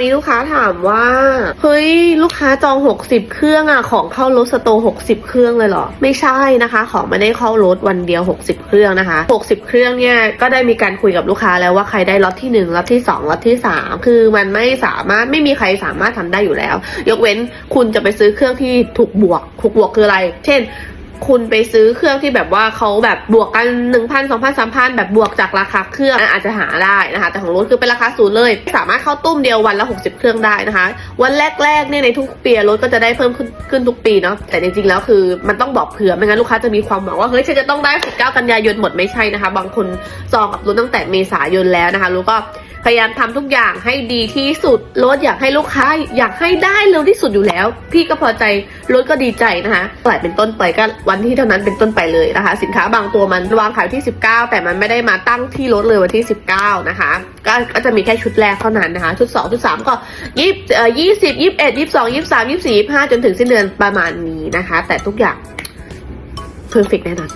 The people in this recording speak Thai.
มีลูกค้าถามว่า เฮ้ย ลูกค้าจอง 60 เครื่องอะของเข้ารถสโตร์60 เครื่องเลยเหรอ ไม่ใช่นะคะ ของไม่ได้เข้ารถวันเดียว 60 เครื่องนะคะ 60 เครื่องเนี่ยก็ได้มีการคุยกับลูกค้าแล้วว่าใครได้ล็อตที่1ล็อตที่2ล็อตที่ 3 คือมันไม่สามารถไม่มีใครสามารถทำได้อยู่แล้ว ยกเว้นคุณจะไปซื้อเครื่องที่ถูกบวกถูกบวกคืออะไร เช่น คุณไปซื้อเครื่องที่แบบว่าเขาแบบบวกกันหนึ่งพันสองพันสามพันแบบบวกจากราคาเครื่องอันอาจจะหาได้นะคะ แต่ของรถคือเป็นราคาศูนย์เลย สามารถเข้าตุ้มเดียววันละ 60 เครื่องได้นะคะ วันแรกๆเนี่ยในทุกปีรถก็จะได้เพิ่มขึ้นขึ้นทุกปีเนาะแต่จริงๆแล้วคือมันต้องบอกเผื่อไม่งั้นลูกค้าจะมีความหวังว่าเฮ้ยฉันจะต้องได้ 19 กันยายนหมดไม่ใช่นะคะ บางคนจองกับรถตั้งแต่เมษายนแล้วนะคะรู้ก็พยายามทำทุกอย่างให้ดีที่สุดรถอยากให้ลูกค้าอยากให้ได้เร็วที่สุดอยู่แล้ว พี่ก็พอใจรถก็ดีใจนะคะปล่อยเป็นต้นไปก็วันที่เท่านั้นเป็นต้นไปเลยนะคะ สินค้าบางตัวมันวางขายที่ 19 แต่มันไม่ได้มาตั้งที่รถเลยวันที่ 19 นะคะก็ก็จะมีแค่ชุดแรกเท่านั้นนะคะ ชุด 2 ชุด 3 ก็ยี่เอ่อยี่สิบยี่สิบเอ็ดยี่สิบสองยี่สิบสามยี่สิบสี่ยี่สิบห้าจนถึงสิ้นเดือนประมาณนี้นะคะ แต่ทุกอย่างเพอร์เฟกแน่นอน